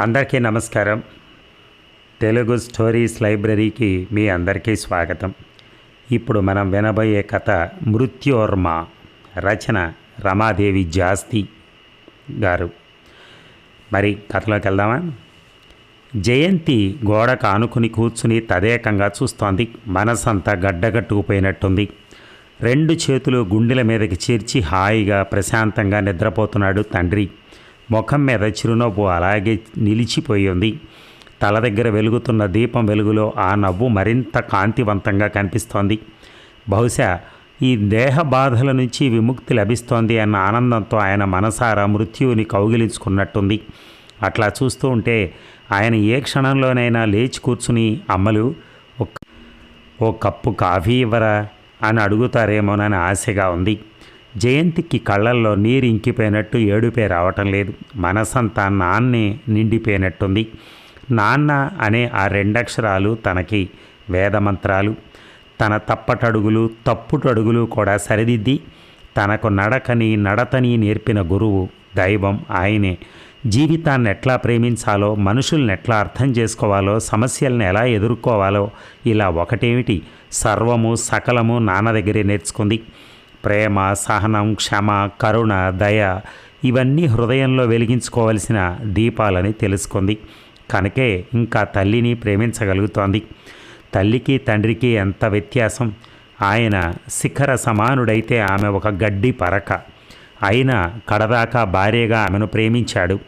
అందరికీ నమస్కారం. తెలుగు స్టోరీస్ లైబ్రరీకి మీ అందరికీ స్వాగతం. ఇప్పుడు మనం వినబోయే కథ మృత్యోర్మ రచన రమాదేవి జాస్తి గారు. మరి కథలోకి వెళ్దామా? జయంతి గోడకు ఆనుకుని కూర్చుని తదేకంగా చూస్తోంది. మనసంతా గడ్డగట్టుకుపోయినట్టుంది. రెండు చేతులు గుండెల మీదకి చేర్చి హాయిగా ప్రశాంతంగా నిద్రపోతున్నాడు తండ్రి. ముఖం మీద చిరునవ్వు అలాగే నిలిచిపోయి ఉంది తల దగ్గర వెలుగుతున్న దీపం వెలుగులో ఆ నవ్వు మరింత కాంతివంతంగా కనిపిస్తోంది. బహుశా ఈ దేహ బాధల నుంచి విముక్తి లభిస్తోంది అన్న ఆనందంతో ఆయన మనసారా మృత్యువుని కౌగిలించుకున్నట్టుంది. అట్లా చూస్తూ ఉంటే ఆయన ఏ క్షణంలోనైనా లేచి కూర్చుని అమ్మలు ఒక ఓ కప్పు కాఫీ ఇవ్వరా? అని అడుగుతారేమోనని ఆశగా ఉంది. జయంతికి కళ్ళల్లో నీరు ఇంకిపోయినట్టు ఏడుపే రావటం లేదు. మనసంతా నాన్నే నిండిపోయినట్టుంది. నాన్న అనే ఆ రెండక్షరాలు తనకి వేదమంత్రాలు. తన తప్పటడుగులు తప్పుటడుగులు కూడా సరిదిద్ది తనకు నడకని నడతని నేర్పిన గురువు దైవం ఆయనే. జీవితాన్ని ఎట్లా ప్రేమించాలో మనుషుల్ని ఎట్లా అర్థం చేసుకోవాలో సమస్యల్ని ఎలా ఎదుర్కోవాలో ఇలా ఒకటేమిటి? సర్వము సకలము నాన్న దగ్గరే నేర్చుకుంది. ప్రేమ సహనం క్షమ కరుణ దయ ఇవన్నీ హృదయంలో వెలిగించుకోవలసిన దీపాలని తెలుసుకుంది. కనుకే ఇంకా తల్లిని ప్రేమించగలుగుతోంది. తల్లికి తండ్రికి ఎంత వ్యత్యాసం? ఆయన శిఖర సమానుడైతే ఆమె ఒక గడ్డి పరక. అయినా కడదాకా భార్యగా ఆమెను ప్రేమించాడు.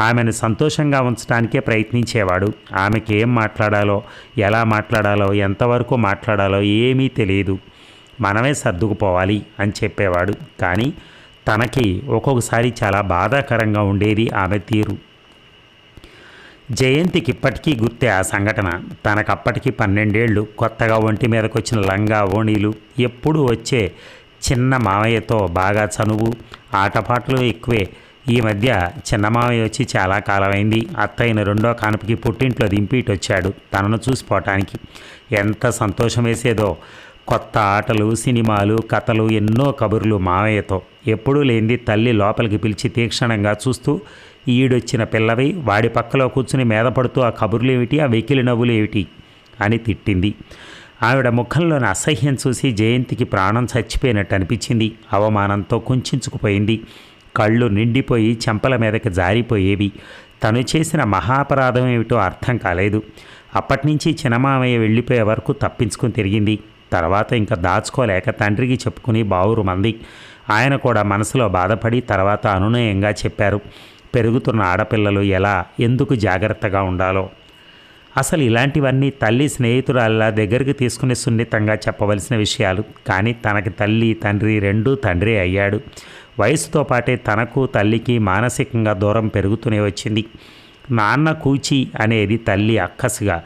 ఆమెను సంతోషంగా ఉంచడానికే ప్రయత్నించేవాడు. ఆమెకి ఏం మాట్లాడాలో ఎలా మాట్లాడాలో ఎంతవరకు మాట్లాడాలో ఏమీ తెలియదు. మనమే సర్దుకుపోవాలి అని చెప్పేవాడు. కానీ తనకి ఒక్కొక్కసారి చాలా బాధాకరంగా ఉండేది ఆమె తీరు. జయంతికి ఇప్పటికీ గుర్తే ఆ సంఘటన. తనకప్పటికీ పన్నెండేళ్ళు కొత్తగా ఒంటి మీదకొచ్చిన లంగా ఓణీలు ఎప్పుడు వచ్చే చిన్న మామయ్యతో బాగా చనువు ఆటపాటలు ఎక్కువే. ఈ మధ్య చిన్న మామయ్య వచ్చి చాలా కాలమైంది. అత్తయ్యను రెండో కానుపకి పుట్టింట్లో దింపిటొచ్చాడు తనను చూసిపోవటానికి ఎంత సంతోషం వేసేదో. కొత్త ఆటలు సినిమాలు కథలు ఎన్నో కబుర్లు మావయ్యతో. ఎప్పుడూ లేనిది తల్లి లోపలికి పిలిచి తీక్షణంగా చూస్తూ ఈడొచ్చిన పిల్లవి వాడి పక్కలో కూర్చుని మీదపడుతూ ఆ కబుర్లు ఏమిటి ఆ వెకిలి నవ్వులు ఏమిటి అని తిట్టింది. ఆవిడ ముఖంలోని అసహ్యం చూసి జయంతికి ప్రాణం చచ్చిపోయినట్టు అనిపించింది. అవమానంతో కుంచుకుపోయింది. కళ్ళు నిండిపోయి చెంపల మీదకి జారిపోయేవి. తను చేసిన మహాపరాధం ఏమిటో అర్థం కాలేదు. అప్పటినుంచి చిన్నమామయ్య వెళ్ళిపోయే వరకు తప్పించుకుని తిరిగింది. తర్వాత ఇంకా దాచుకోలేక తండ్రికి చెప్పుకుని బావురు మంది. ఆయన కూడా మనసులో బాధపడి తర్వాత అనునయంగా చెప్పారు. పెరుగుతున్న ఆడపిల్లలు ఎలా ఎందుకు జాగ్రత్తగా ఉండాలో. అసలు ఇలాంటివన్నీ తల్లి స్నేహితురాల్లా దగ్గరికి తీసుకుని సున్నితంగా చెప్పవలసిన విషయాలు. కానీ తనకి తల్లి తండ్రి రెండూ తండ్రి అయ్యాడు. వయసుతో పాటే తనకు తల్లికి మానసికంగా దూరం పెరుగుతూనే వచ్చింది. నాన్న కూచి అనేది తల్లి అక్కసుగా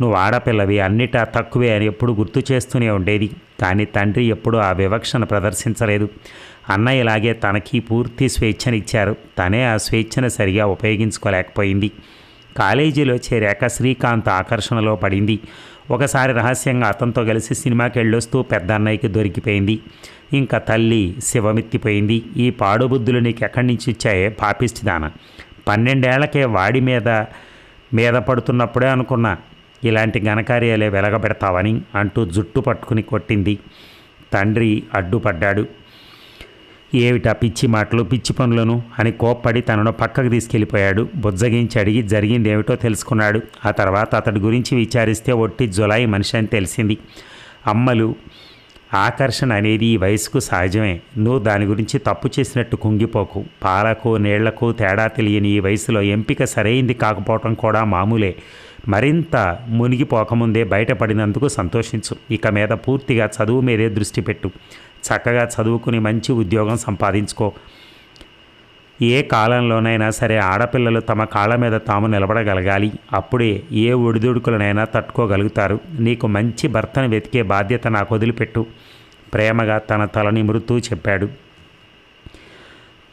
నువ్వు ఆడపిల్లవి అన్నిటా తక్కువే అని ఎప్పుడు గుర్తు చేస్తూనే ఉండేది. కానీ తండ్రి ఎప్పుడూ ఆ వివక్షను ప్రదర్శించలేదు. అన్నయ్య ఇలాగే తనకి పూర్తి స్వేచ్ఛనిచ్చారు. తనే ఆ స్వేచ్ఛను సరిగా ఉపయోగించుకోలేకపోయింది. కాలేజీలో చేరాక శ్రీకాంత్ ఆకర్షణలో పడింది. ఒకసారి రహస్యంగా అతనితో కలిసి సినిమాకి వెళ్ళొస్తూ పెద్ద అన్నయ్యకి దొరికిపోయింది. ఇంకా తల్లి శివమెత్తిపోయింది. ఈ పాడుబుద్ధులు నీకు ఎక్కడి నుంచి ఇచ్చాయే పాపిష్టిదాన పన్నెండేళ్ళకే వాడి మీద మీద పడుతున్నప్పుడే అనుకున్నా. ఇలాంటి ఘనకార్యాలే వెలగబెడతావని అంటూ జుట్టు పట్టుకుని కొట్టింది. తండ్రి అడ్డుపడ్డాడు. ఏమిటా పిచ్చి మాటలు పిచ్చి పనులను అని కోప్పడి తనను పక్కకు తీసుకెళ్ళిపోయాడు. బుజ్జగించి అడిగి జరిగింది ఏమిటో తెలుసుకున్నాడు. ఆ తర్వాత అతడి గురించి విచారిస్తే ఒట్టి జులాయి మనిషి అని తెలిసింది. అమ్మలు ఆకర్షణ అనేది ఈ వయసుకు సహజమే. నువ్వు దాని గురించి తప్పు చేసినట్టు కుంగిపోకు. పాలకు నీళ్ళకు తేడా తెలియని ఈ వయసులో ఎంపిక సరైంది కాకపోవటం కూడా మామూలే. మరింత మునిగిపోకముందే బయటపడినందుకు సంతోషించు. ఇక మీద పూర్తిగా చదువు మీదే దృష్టి పెట్టు. చక్కగా చదువుకుని మంచి ఉద్యోగం సంపాదించుకో. ఏ కాలంలోనైనా సరే ఆడపిల్లలు తమ కాళ్ళ మీద తాము నిలబడగలగాలి. అప్పుడే ఏ ఒడిదుడుకులనైనా తట్టుకోగలుగుతారు. నీకు మంచి భర్తను వెతికే బాధ్యత నాకు వదిలిపెట్టు. ప్రేమగా తన తల నిమురుతూ చెప్పాడు.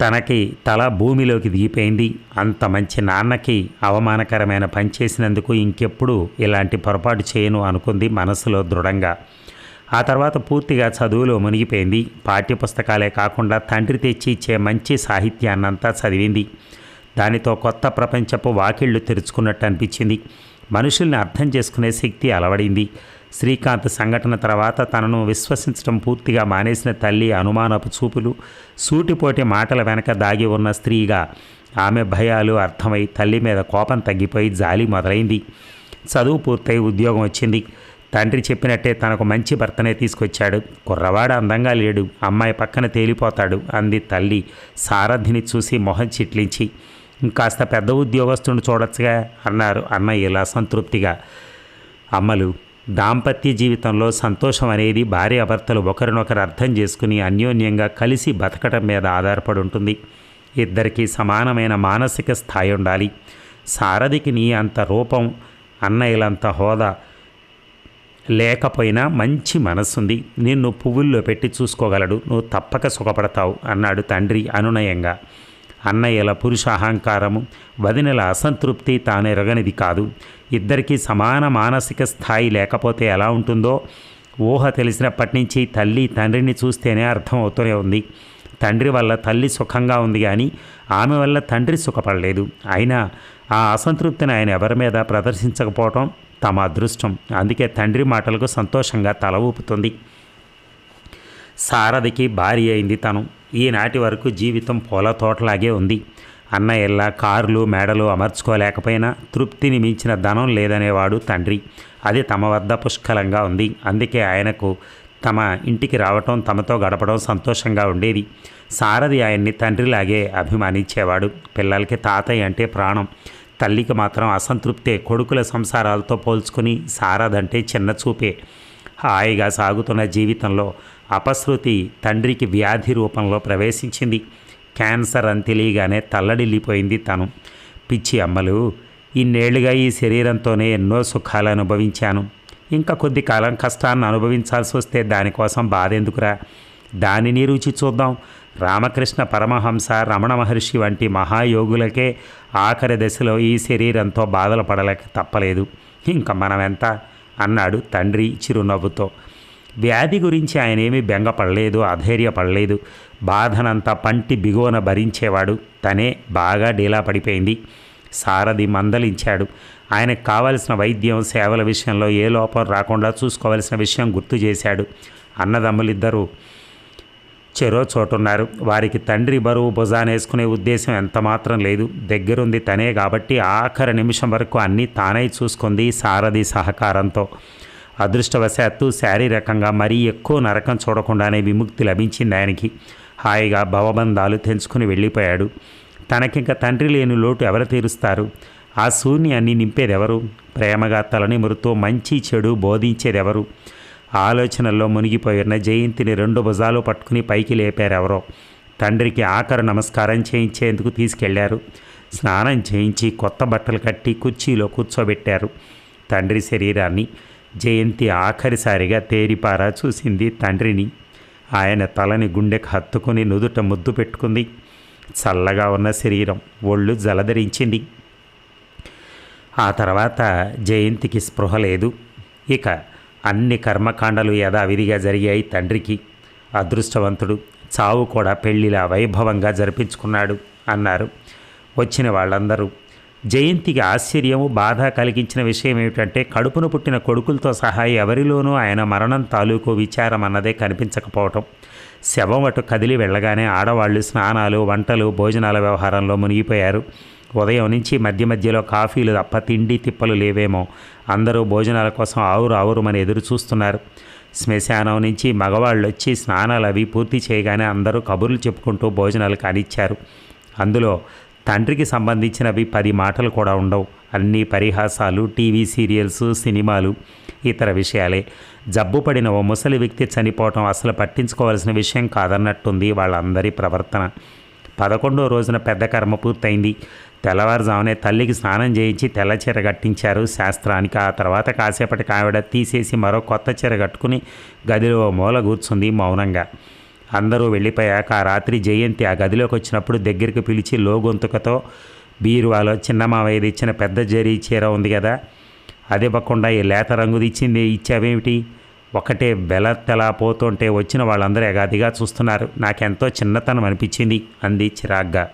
తనకి తల భూమిలోకి దిగిపోయింది. అంత మంచి నాన్నకి అవమానకరమైన పని చేసినందుకు ఇంకెప్పుడు ఇలాంటి పొరపాటు చేయను అనుకుంది మనసులో దృఢంగా. ఆ తర్వాత పూర్తిగా చదువులో మునిగిపోయింది. పాఠ్యపుస్తకాలే కాకుండా తండ్రి తెచ్చి ఇచ్చే మంచి సాహిత్యాన్నంతా చదివింది. దానితో కొత్త ప్రపంచపు వాకిళ్ళు తెరుచుకున్నట్టు అనిపించింది. మనుషుల్ని అర్థం చేసుకునే శక్తి అలవడింది. శ్రీకాంత్ సంఘటన తర్వాత తనను విశ్వసించడం పూర్తిగా మానేసిన తల్లి అనుమానపు చూపులు సూటిపోటి మాటల వెనక దాగి ఉన్న స్త్రీగా ఆమె భయాలు అర్థమై తల్లి మీద కోపం తగ్గిపోయి జాలి మొదలైంది. చదువు పూర్తయి ఉద్యోగం వచ్చింది. తండ్రి చెప్పినట్టే తనకు మంచి భర్తనే తీసుకొచ్చాడు. కుర్రవాడు అందంగా లేడు. అమ్మాయి పక్కన తేలిపోతాడు అంది తల్లి. సారథిని చూసి మొహం చిట్లించి ఇంకాస్త పెద్ద ఉద్యోగస్తుని చూడొచ్చుగా అన్నారు అన్నయ్య ఇలా సంతృప్తిగా. అమ్మలు దాంపత్య జీవితంలో సంతోషం అనేది భార్యాభర్తలు ఒకరినొకరు అర్థం చేసుకుని అన్యోన్యంగా కలిసి బతకటం మీద ఆధారపడి ఉంటుంది. ఇద్దరికీ సమానమైన మానసిక స్థాయి ఉండాలి. సారథికి నీ అంత రూపం అన్నయ్యలంత హోదా లేకపోయినా మంచి మనస్సుంది నిన్ను పువ్వుల్లో పెట్టి చూసుకోగలడు. నువ్వు తప్పక సుఖపడతావు అన్నాడు తండ్రి అనునయంగా. అన్నయ్యల పురుష అహంకారము వదినల అసంతృప్తి తానెరగనిది కాదు. ఇద్దరికీ సమాన మానసిక స్థాయి లేకపోతే ఎలా ఉంటుందో ఊహ తెలిసినప్పటి నుంచి తల్లి తండ్రిని చూస్తేనే అర్థం అవుతూనే ఉంది. తండ్రి వల్ల తల్లి సుఖంగా ఉంది కానీ ఆమె వల్ల తండ్రి సుఖపడలేదు. అయినా ఆ అసంతృప్తిని ఆయన ఎవరి మీద ప్రదర్శించకపోవటం తమ అదృష్టం. అందుకే తండ్రి మాటలకు సంతోషంగా తల ఊపుతుంది. సారథికి భారీ అయింది తను. ఈనాటి వరకు జీవితం పూల తోటలాగే ఉంది. అన్నయ్యల్లా కార్లు మేడలు అమర్చుకోలేకపోయినా తృప్తిని మించిన ధనం లేదనేవాడు తండ్రి. అది తమ వద్ద పుష్కలంగా ఉంది. అందుకే ఆయనకు తమ ఇంటికి రావటం తమతో గడపడం సంతోషంగా ఉండేది. సారథి ఆయన్ని తండ్రిలాగే అభిమానించేవాడు. పిల్లలకి తాతయ్య అంటే ప్రాణం. తల్లికి మాత్రం అసంతృప్తే కొడుకుల సంసారాలతో పోల్చుకుని సారథంటే చిన్న చూపే. హాయిగా సాగుతున్న జీవితంలో అపశృతి తండ్రికి వ్యాధి రూపంలో ప్రవేశించింది. క్యాన్సర్ అని తెలియగానే తల్లడిల్లిపోయింది తను. పిచ్చి అమ్మలు ఇన్నేళ్ళుగా ఈ శరీరంతోనే ఎన్నో సుఖాలు అనుభవించాను. ఇంకా కొద్ది కాలం కష్టాన్ని అనుభవించాల్సి వస్తే దానికోసం బాధెందుకురా? దానిని రుచి చూద్దాం. రామకృష్ణ పరమహంస రమణ మహర్షి వంటి మహాయోగులకే ఆఖరి దశలో ఈ శరీరంతో బాధలు పడలేక తప్పలేదు. ఇంకా మనమెంత? అన్నాడు తండ్రి చిరునవ్వుతో. వ్యాధి గురించి ఆయన ఏమీ బెంగపడలేదు అధైర్యపడలేదు. బాధనంతా పంటి బిగువన భరించేవాడు. తనే బాగా డీలా పడిపోయింది. సారథి మందలించాడు. ఆయనకు కావలసిన వైద్యం సేవల విషయంలో ఏ లోపం రాకుండా చూసుకోవలసిన విషయం గుర్తు చేశాడు. అన్నదమ్ములిద్దరూ చెరో చోటున్నారు. వారికి తండ్రి బరువు భుజానేసుకునే ఉద్దేశం ఎంత మాత్రం లేదు. దగ్గరుంది తనే కాబట్టి ఆఖరి నిమిషం వరకు అన్నీ తానై చూసుకుంది సారథి సహకారంతో. అదృష్టవశాత్తు శారీరకంగా మరీ ఎక్కువ నరకం చూడకుండానే విముక్తి లభించింది ఆయనకి. హాయిగా భవబంధాలు తెంచుకుని వెళ్ళిపోయాడు. తనకింక తండ్రి లేని లోటు ఎవరు తీరుస్తారు? ఆ శూన్యాన్ని నింపేదెవరు? ప్రేమగా తలనిమురుతూ మంచి చెడు బోధించేదెవరు? ఆలోచనల్లో మునిగిపోయిన జయంతిని రెండు భుజాలు పట్టుకుని పైకి లేపారెవరో. తండ్రికి ఆఖరు నమస్కారం చేయించేందుకు తీసుకెళ్ళారు. స్నానం చేయించి కొత్త బట్టలు కట్టి కుర్చీలో కూర్చోబెట్టారు. తండ్రి శరీరాన్ని జయంతి ఆఖరిసారిగా తేరిపారా చూసింది తండ్రిని. ఆయన తలని గుండెకు హత్తుకుని నుదుట ముద్దు పెట్టుకుంది. చల్లగా ఉన్న శరీరం ఒళ్ళు జలధరించింది. ఆ తర్వాత జయంతికి స్పృహ లేదు. ఇక అన్ని కర్మకాండలు యథావిధిగా జరిగాయి తండ్రికి. అదృష్టవంతుడు చావు కూడా పెళ్ళిలా వైభవంగా జరిపించుకున్నాడు అన్నారు. వచ్చిన వాళ్ళందరూ జయంతికి ఆశ్చర్యము బాధ కలిగించిన విషయం ఏమిటంటే కడుపును పుట్టిన కొడుకులతో సహా ఎవరిలోనూ ఆయన మరణం తాలూకు విచారం అన్నదే కనిపించకపోవటం. శవం అటు కదిలి వెళ్ళగానే ఆడవాళ్ళు స్నానాలు వంటలు భోజనాల వ్యవహారంలో మునిగిపోయారు. ఉదయం నుంచి మధ్య మధ్యలో కాఫీలు తప్ప తిండి తిప్పలు లేవేమో. అందరూ భోజనాల కోసం ఆవురు ఆవురుమని ఎదురు చూస్తున్నారు. శ్మశానం నుంచి మగవాళ్ళు వచ్చి స్నానాలు అవి పూర్తి చేయగానే అందరూ కబుర్లు చెప్పుకుంటూ భోజనాలు కానిచ్చారు. అందులో తండ్రికి సంబంధించినవి పది మాటలు కూడా ఉండవు. అన్ని పరిహాసాలు టీవీ సీరియల్స్ సినిమాలు ఇతర విషయాలే. జబ్బు పడిన ఓ ముసలి వ్యక్తి చనిపోవటం అసలు పట్టించుకోవాల్సిన విషయం కాదన్నట్టుంది వాళ్ళందరి ప్రవర్తన. పదకొండో రోజున పెద్ద కర్మ పూర్తయింది. తెల్లవారుజామునే తల్లికి స్నానం చేయించి తెల్ల చీర కట్టించారు శాస్త్రానికి. ఆ తర్వాత కాసేపటికి ఆవిడ తీసేసి మరో కొత్త చీర కట్టుకుని గదిలో ఓ మూల కూర్చుంది మౌనంగా. అందరూ వెళ్ళిపోయాక ఆ రాత్రి జయంతి ఆ గదిలోకి వచ్చినప్పుడు దగ్గరికి పిలిచి లోగొంతుకతో బీరువాలో చిన్న మావయ్యది ఇచ్చిన పెద్ద జరీ చీర ఉంది కదా అదివ్వకుండా ఈ లేత రంగుది ఇచ్చింది ఇచ్చావేమిటి? ఒకటే బెలత్తెలా పోతుంటే వచ్చిన వాళ్ళందరూ ఎగాదిగా చూస్తున్నారు. నాకెంతో చిన్నతనం అనిపించింది అంది చిరాగ్గా.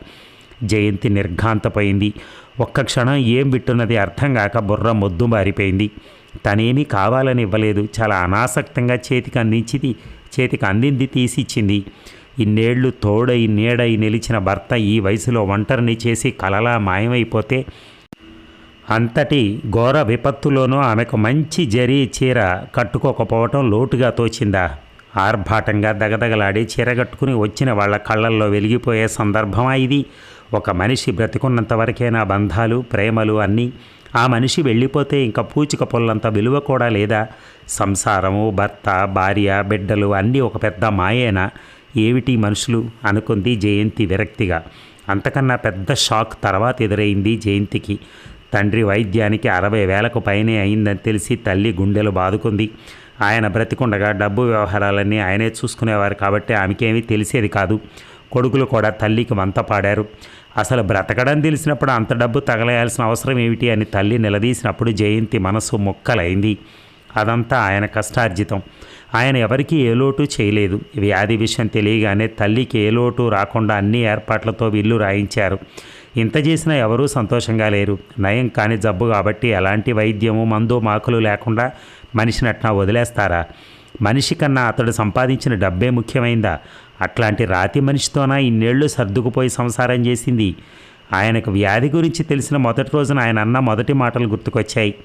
జయంతి నిర్ఘాంతపోయింది ఒక్క క్షణం ఏం విట్టున్నది అర్థం కాక బుర్ర మొద్దు మారిపోయింది. తనేమీ కావాలని ఇవ్వలేదు చాలా అనాసక్తంగా చేతికి అందించింది చేతికి అందింది తీసిచ్చింది. ఇన్నేళ్ళు తోడై నీడై నిలిచిన భర్త ఈ వయసులో ఒంటరిని చేసి కలలా మాయమైపోతే అంతటి ఘోర విపత్తులోనూ ఆమెకు మంచి జరీ చీర కట్టుకోకపోవటం లోటుగా తోచిందా. ఆర్భాటంగా దగదగలాడి చీర కట్టుకుని వచ్చిన వాళ్ళ కళ్ళల్లో వెలిగిపోయే సందర్భమా ఇది? ఒక మనిషి బ్రతికున్నంత వరకేనా బంధాలు ప్రేమలు అన్నీ? ఆ మనిషి వెళ్ళిపోతే ఇంకా పూచిక పొల్లంత విలువ కూడా లేదా? సంసారము భర్త భార్య బిడ్డలు అన్నీ ఒక పెద్ద మాయేనా? ఏమిటి మనుషులు? అనుకుంది జయంతి విరక్తిగా. అంతకన్నా పెద్ద షాక్ తర్వాత ఎదురైంది జయంతికి. తండ్రి వైద్యానికి అరవై వేలకు పైనే అయిందని తెలిసి తల్లి గుండెలు బాదుకుంది. ఆయన బ్రతికుండగా డబ్బు వ్యవహారాలన్నీ ఆయనే చూసుకునేవారు కాబట్టి ఆమెకేమీ తెలిసేది కాదు. కొడుకులు కూడా తల్లికి వంత పాడారు. అసలు బ్రతకడం తెలిసినప్పుడు అంత డబ్బు తగలేయాల్సిన అవసరం ఏమిటి అని తల్లి నిలదీసినప్పుడు జయంతి మనసు మొక్కలైంది. అదంతా ఆయన కష్టార్జితం. ఆయన ఎవరికీ ఏ లోటు చేయలేదు. వ్యాధి విషయం తెలియగానే తల్లికి ఏ లోటు రాకుండా అన్ని ఏర్పాట్లతో విల్లు రాయించారు. ఇంత చేసినా ఎవరూ సంతోషంగా లేరు. నయం కాని జబ్బు కాబట్టి ఎలాంటి వైద్యము మందు మాకులు లేకుండా మనిషినట్నా వదిలేస్తారా? మనిషి కన్నా అతడు సంపాదించిన డబ్బే ముఖ్యమైందా? అట్లాంటి రాతి మనిషితోనా ఇన్నేళ్ళు సర్దుకుపోయి సంసారం చేసింది? ఆయనకు వ్యాధి గురించి తెలిసిన మొదటి రోజున ఆయన అన్న మొదటి మాటలు గుర్తుకొచ్చాయి.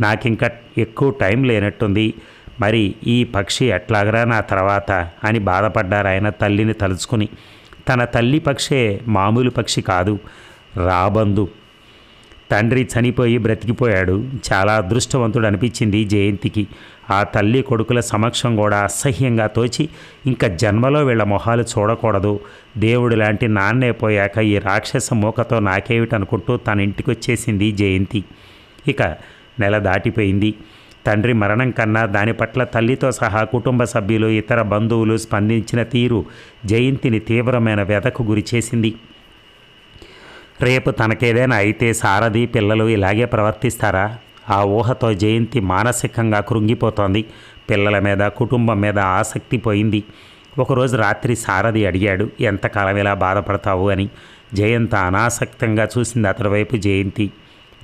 నాకింకా ఎక్కువ టైం లేనట్టుంది. మరి ఈ పక్షి ఎట్లాగరా నా తర్వాత? అని బాధపడ్డారు ఆయన తల్లిని తలుచుకుని. తన తల్లి పక్షే మామూలు పక్షి కాదు. రాబందు. తండ్రి చనిపోయి బ్రతికిపోయాడు. చాలా అదృష్టవంతుడు అనిపించింది జయంతికి. ఆ తల్లి కొడుకుల సమక్షం కూడా అసహ్యంగా తోచి ఇంకా జన్మలో వీళ్ళ మొహాలు చూడకూడదు. దేవుడు లాంటి నాన్నే పోయాక ఈ రాక్షస మూకతో నాకేమిటనుకుంటూ తన ఇంటికి వచ్చేసింది జయంతి. ఇక నెల దాటిపోయింది. తండ్రి మరణం కన్నా దాని పట్ల తల్లితో సహా కుటుంబ సభ్యులు ఇతర బంధువులు స్పందించిన తీరు జయంతిని తీవ్రమైన వ్యధకు గురిచేసింది. రేపు తనకేదైనా అయితే సారథి పిల్లలు ఇలాగే ప్రవర్తిస్తారా? ఆ ఊహతో జయంతి మానసికంగా కృంగిపోతోంది. పిల్లల మీద కుటుంబం మీద ఆసక్తి పోయింది. ఒకరోజు రాత్రి సారథి అడిగాడు ఎంతకాలం ఇలా బాధపడతావు? అని. జయంత అనాసక్తంగా చూసింది అతడి వైపు జయంతి.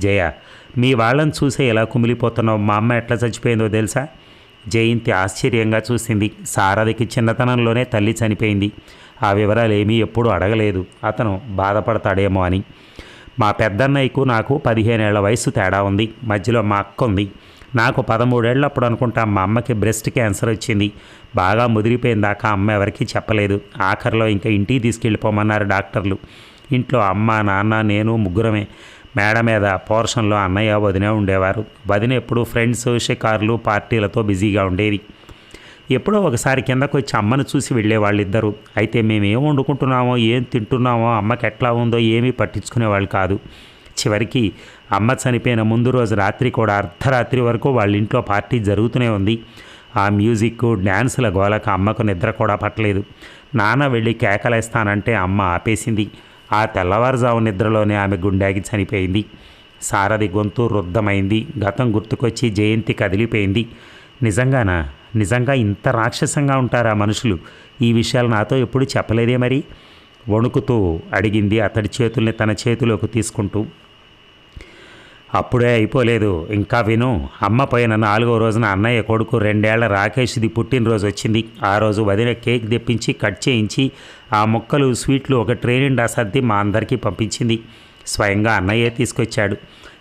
జయ మీ వాళ్ళని చూసే ఎలా కుమిలిపోతున్నావు? మా అమ్మ ఎట్లా చచ్చిపోయిందో తెలుసా? జయంతి ఆశ్చర్యంగా చూసింది. సారథికి చిన్నతనంలోనే తల్లి చనిపోయింది. ఆ వివరాలు ఏమీ ఎప్పుడూ అడగలేదు. అతను బాధపడతాడేమో అని. మా పెద్దన్నయ్యకు నాకు పదిహేనేళ్ళ వయసు తేడా ఉంది. మధ్యలో మా అక్క ఉంది. నాకు పదమూడేళ్ళప్పుడు అనుకుంటా మా అమ్మకి బ్రెస్ట్ క్యాన్సర్ వచ్చింది. బాగా ముదిరిపోయిందాక అమ్మ ఎవరికీ చెప్పలేదు. ఆఖరిలో ఇంకా ఇంటికి తీసుకెళ్ళిపోమన్నారు డాక్టర్లు. ఇంట్లో అమ్మ నాన్న నేను ముగ్గురమే. మేడ మీద పోర్షన్లో అన్నయ్య వదినే ఉండేవారు. వదిన ఎప్పుడు ఫ్రెండ్స్ షికార్లు పార్టీలతో బిజీగా ఉండేది. ఎప్పుడో ఒకసారి కిందకు వచ్చి అమ్మను చూసి వెళ్ళే వాళ్ళిద్దరూ. అయితే మేమేం వండుకుంటున్నామో ఏం తింటున్నామో అమ్మకి ఎట్లా ఉందో ఏమీ పట్టించుకునేవాళ్ళు కాదు. చివరికి అమ్మ చనిపోయిన ముందు రోజు రాత్రి కూడా అర్ధరాత్రి వరకు వాళ్ళ ఇంట్లో పార్టీ జరుగుతూనే ఉంది. ఆ మ్యూజిక్ డ్యాన్సుల గోలకు అమ్మకు నిద్ర కూడా పట్టలేదు. నాన్న వెళ్ళి కేకలేస్తానంటే అమ్మ ఆపేసింది. ఆ తెల్లవారుజాము నిద్రలోనే ఆమె గుండెకి చనిపోయింది. సారథి గొంతు రుద్ధమైంది. గతం గుర్తుకొచ్చి జయంతి కదిలిపోయింది. నిజంగానా? నిజంగా ఇంత రాక్షసంగా ఉంటారా మనుషులు? ఈ విషయాలు నాతో ఎప్పుడు చెప్పలేదే మరి? వణుకుతూ అడిగింది అతడి చేతుల్ని తన చేతిలోకి తీసుకుంటూ. అప్పుడే అయిపోలేదు. ఇంకా విను అమ్మ పోయిన నాలుగో రోజున అన్నయ్య కొడుకు రెండేళ్ళ రాకేష్ది పుట్టినరోజు వచ్చింది. ఆ రోజు వదిన కేక్ తెప్పించి కట్ చేయించి ఆ ముక్కలు స్వీట్లు ఒక ట్రే నిండా సర్ది మా అందరికీ పంపించింది. స్వయంగా అన్నయ్య తీసుకొచ్చాడు.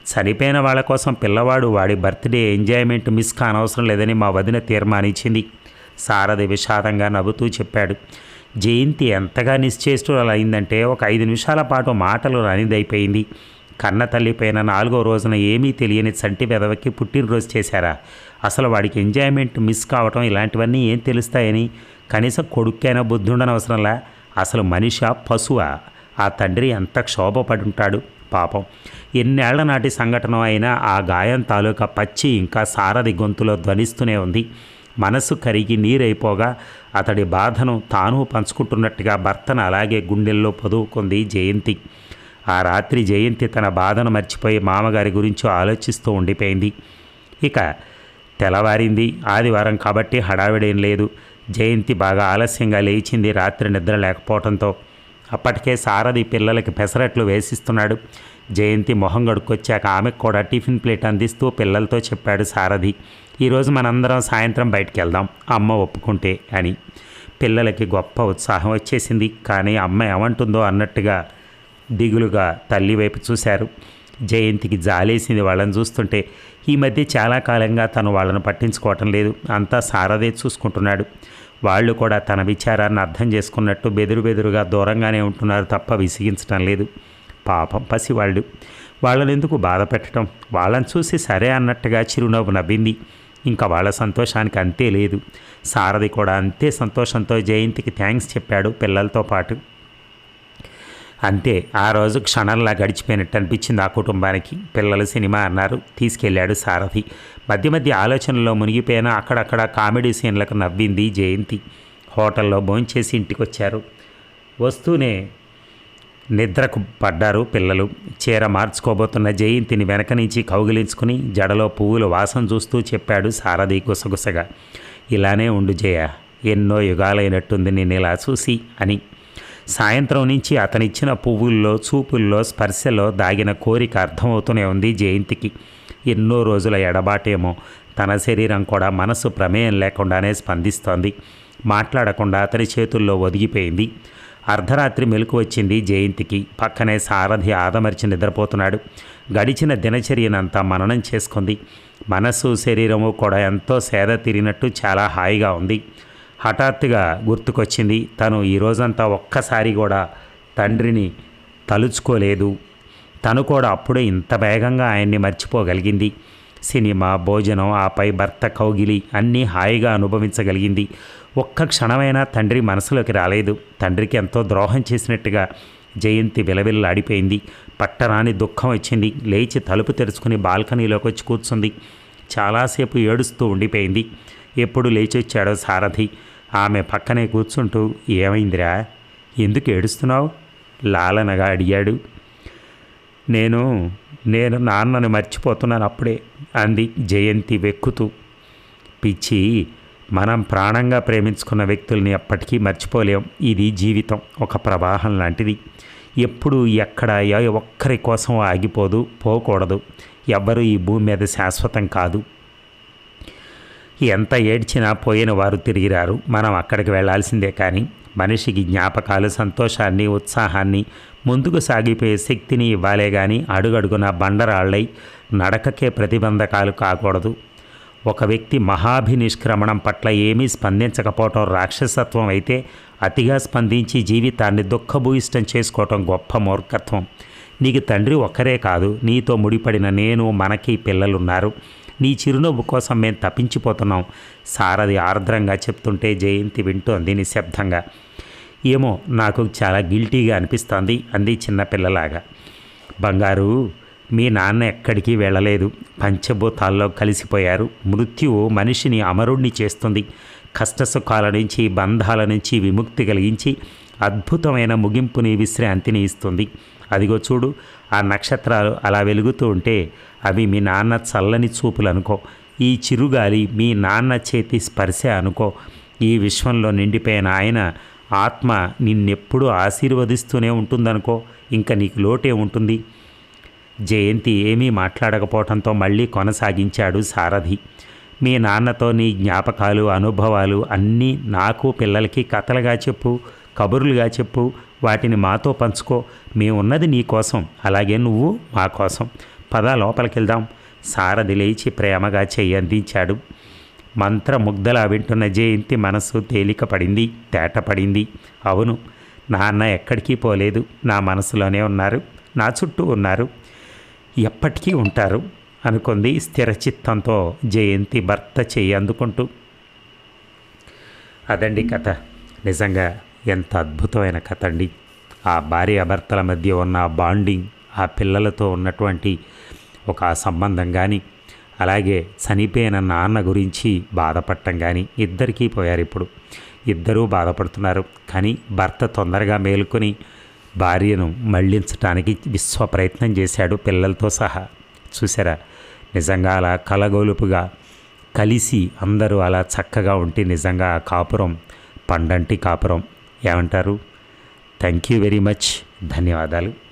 చనిపోయిన వాళ్ళ కోసం పిల్లవాడు వాడి బర్త్డే ఎంజాయ్మెంట్ మిస్ కానవసరం లేదని మా వదిన తీర్మానించింది. సారథి విషాదంగా నవ్వుతూ చెప్పాడు. జయంతి ఎంతగా నిశ్చేష్టులు అయిందంటే ఒక ఐదు నిమిషాల పాటు మాటలు రానిదైపోయింది. కన్న తల్లిపైన నాలుగో రోజున ఏమీ తెలియని చంటి వెదవకి పుట్టినరోజు చేశారా? అసలు వాడికి ఎంజాయ్మెంట్ మిస్ కావటం ఇలాంటివన్నీ ఏం తెలుస్తాయని? కనీసం కొడుక్కైనా బుద్ధుండనవసరంలా? అవసరంలా అసలు మనిషి పశువా? ఆ తండ్రి ఎంత క్షోభపడి ఉంటాడు పాపం. ఎన్నేళ్ళ నాటి సంఘటన అయినా ఆ గాయం తాలూకా పచ్చి ఇంకా సారథి గొంతులో ధ్వనిస్తూనే ఉంది. మనసు కరిగి నీరైపోగా అతడి బాధను తాను పంచుకుంటున్నట్టుగా భర్తను అలాగే గుండెల్లో పొదువుకుంది జయంతి. ఆ రాత్రి జయంతి తన బాధను మర్చిపోయి మామగారి గురించి ఆలోచిస్తూ ఉండిపోయింది. ఇక తెల్లవారింది ఆదివారం కాబట్టి హడావిడేం లేదు. జయంతి బాగా ఆలస్యంగా లేచింది. రాత్రి నిద్ర లేకపోవడంతో అప్పటికే సారథి పిల్లలకి పెసరట్లు వేసిస్తున్నాడు. జయంతి మొహం గడుకొచ్చాక ఆమెకు కూడా టిఫిన్ ప్లేట్ అందిస్తూ పిల్లలతో చెప్పాడు సారథి. ఈరోజు మనందరం సాయంత్రం బయటికి వెళ్దాం అమ్మ ఒప్పుకుంటే అని. పిల్లలకి గొప్ప ఉత్సాహం వచ్చేసింది. కానీ అమ్మ ఏమంటుందో అన్నట్టుగా దిగులుగా తల్లి వైపు చూశారు. జయంతికి జాలేసింది వాళ్ళని చూస్తుంటే ఈ మధ్య చాలా కాలంగా తను వాళ్ళను పట్టించుకోవటం లేదు. అంతా సారదే చూసుకుంటున్నాడు. వాళ్ళు కూడా తన విచారాన్ని అర్థం చేసుకున్నట్టు బెదురు బెదురుగా దూరంగానే ఉంటున్నారు తప్ప విసిగించడం లేదు. పాపం పసివాళ్ళు. వాళ్ళని ఎందుకు బాధ పెట్టడం వాళ్ళని చూసి సరే అన్నట్టుగా చిరునవ్వు నవ్వింది. ఇంకా వాళ్ళ సంతోషానికి అంతే లేదు. సారథి కూడా అంతే సంతోషంతో జయంతికి థ్యాంక్స్ చెప్పాడు పిల్లలతో పాటు. అంతే ఆ రోజు క్షణంలా గడిచిపోయినట్టు అనిపించింది ఆ కుటుంబానికి. పిల్లలు సినిమా అన్నారు తీసుకెళ్ళాడు సారథి. మధ్య మధ్య ఆలోచనలో మునిగిపోయిన అక్కడక్కడ కామెడీ సీన్లకు నవ్వింది జయంతి. హోటల్లో భోంచేసి ఇంటికి వచ్చారు వస్తూనే నిద్రకు పడ్డారు పిల్లలు. చీర మార్చుకోబోతున్న జయంతిని వెనక నుంచి కౌగిలించుకుని జడలో పువ్వులు వాసన చూస్తూ చెప్పాడు సారథి గుసగుసగా. ఇలానే ఉండు జయ ఎన్నో యుగాలైనట్టుంది నేను ఇలా చూసి అని. సాయంత్రం నుంచి అతనిచ్చిన పువ్వుల్లో చూపుల్లో స్పర్శలో దాగిన కోరిక అర్థమవుతూనే ఉంది జయంతికి. ఎన్నో రోజుల ఎడబాటేమో తన శరీరం కూడా మనసు ప్రమేయం లేకుండానే స్పందిస్తోంది. మాట్లాడకుండా అతని చేతుల్లో ఒదిగిపోయింది. అర్ధరాత్రి మెలకు వచ్చింది జయంతికి. పక్కనే సారథి ఆదమర్చి నిద్రపోతున్నాడు. గడిచిన దినచర్యనంతా మననం చేసుకుంది. మనసు శరీరము కూడా ఎంతో సేద తీరినట్టు చాలా హాయిగా ఉంది. హఠాత్తుగా గుర్తుకొచ్చింది తను ఈ రోజంతా ఒక్కసారి కూడా తండ్రిని తలుచుకోలేదు. తను కూడా అప్పుడే ఇంత వేగంగా ఆయన్ని మర్చిపోగలిగింది. సినిమా భోజనం ఆపై భర్త కౌగిలి అన్నీ హాయిగా అనుభవించగలిగింది. ఒక్క క్షణమైనా తండ్రి మనసులోకి రాలేదు. తండ్రికి ఎంతో ద్రోహం చేసినట్టుగా జయంతి విలవిల్లాడిపోయింది. పట్టరాని దుఃఖం వచ్చింది లేచి తలుపు తెరుచుకుని బాల్కనీలోకి వచ్చి కూర్చుంది. చాలాసేపు ఏడుస్తూ ఉండిపోయింది. ఎప్పుడు లేచొచ్చాడో సారథి. ఆమె పక్కనే కూర్చుంటూ ఏమైందిరా? ఎందుకు ఏడుస్తున్నావు? లాలనగా అడిగాడు. నేను నేను నాన్నను మర్చిపోతున్నాను అప్పుడే అంది జయంతి వెక్కుతూ. పిచ్చి మనం ప్రాణంగా ప్రేమించుకున్న వ్యక్తుల్ని ఎప్పటికీ మర్చిపోలేం. ఇది జీవితం ఒక ప్రవాహం లాంటిది. ఎప్పుడు ఎక్కడ ఒక్కరి కోసం ఆగిపోదు పోకూడదు. ఎవ్వరూ ఈ భూమి మీద శాశ్వతం కాదు. ఎంత ఏడ్చినా పోయిన వారు తిరిగిరారు. మనం అక్కడికి వెళ్ళాల్సిందే కానీ మనిషికి జ్ఞాపకాలు సంతోషాన్ని ఉత్సాహాన్ని ముందుకు సాగిపోయే శక్తిని ఇవ్వాలే కానీ అడుగడుగున బండరాళ్ళై నడకకే ప్రతిబంధకాలు కాకూడదు. ఒక వ్యక్తి మహాభినిష్క్రమణం పట్ల ఏమీ స్పందించకపోవటం రాక్షసత్వం అయితే అతిగా స్పందించి జీవితాన్ని దుఃఖభూయిష్టం చేసుకోవటం గొప్ప మూర్ఖత్వం. నీకు తండ్రి ఒక్కరే కాదు నీతో ముడిపడిన నేను మనకి పిల్లలున్నారు. నీ చిరునవ్వు కోసం మేము తప్పించిపోతున్నాం సారది ఆర్ద్రంగా చెప్తుంటే జయంతి వింటోంది నిశ్శబ్దంగా. ఏమో నాకు చాలా గిల్టీగా అనిపిస్తోంది అంది చిన్నపిల్లలాగా. బంగారు మీ నాన్న ఎక్కడికి వెళ్ళలేదు. పంచభూతాల్లో కలిసిపోయారు. మృత్యువు మనిషిని అమరుణ్ణి చేస్తుంది. కష్టసుఖాల నుంచి బంధాల నుంచి విముక్తి కలిగించి అద్భుతమైన ముగింపుని విశ్రాంతిని ఇస్తుంది. అదిగో చూడు ఆ నక్షత్రాలు అలా వెలుగుతూ ఉంటే అవి మీ నాన్న చల్లని చూపులు అనుకో. ఈ చిరుగాలి మీ నాన్న చేతి స్పర్శ అనుకో. ఈ విశ్వంలో నిండిపోయిన ఆయన ఆత్మ నిన్నెప్పుడూ ఆశీర్వదిస్తూనే ఉంటుందనుకో. ఇంకా నీకు లోటే ఉంటుంది. జయంతి ఏమీ మాట్లాడకపోవడంతో మళ్ళీ కొనసాగించాడు సారథి. మీ నాన్నతో నీ జ్ఞాపకాలు అనుభవాలు అన్నీ నాకు పిల్లలకి కథలుగా చెప్పు కబుర్లుగా చెప్పు వాటిని మాతో పంచుకో. మేమున్నది నీ కోసం అలాగే నువ్వు మా కోసం. పద లోపలికి వెళ్దాం సారథి లేచి ప్రేమగా చెయ్యి అందించాడు. మంత్రముగ్ధలా వింటున్న జయంతి మనస్సు తేలిక పడింది తేట పడింది అవును నాన్న ఎక్కడికి పోలేదు. నా మనసులోనే ఉన్నారు. నా చుట్టూ ఉన్నారు. ఎప్పటికీ ఉంటారు అనుకుంది స్థిరచిత్తంతో జయంతి భర్త చెయ్యి అందుకుంటూ. అదండి కథ. నిజంగా ఎంత అద్భుతమైన కథ అండి ఆ భార్య భర్తల మధ్య ఉన్న బాండింగ్ ఆ పిల్లలతో ఉన్నటువంటి ఒక సంబంధం కానీ అలాగే చనిపోయిన నాన్న గురించి బాధపడటం కానీ ఇద్దరికీ పోయారు ఇప్పుడు. ఇద్దరూ బాధపడుతున్నారు. కానీ భర్త తొందరగా మేలుకొని భార్యను మళ్ళించడానికి విశ్వ ప్రయత్నం చేశాడు పిల్లలతో సహా. చూసారా నిజంగా అలా కలగొలుపుగా కలిసి అందరూ అలా చక్కగా ఉంటే నిజంగా ఆ కాపురం పండంటి కాపురం ఏమంటారు? థ్యాంక్ యూ వెరీ మచ్ ధన్యవాదాలు.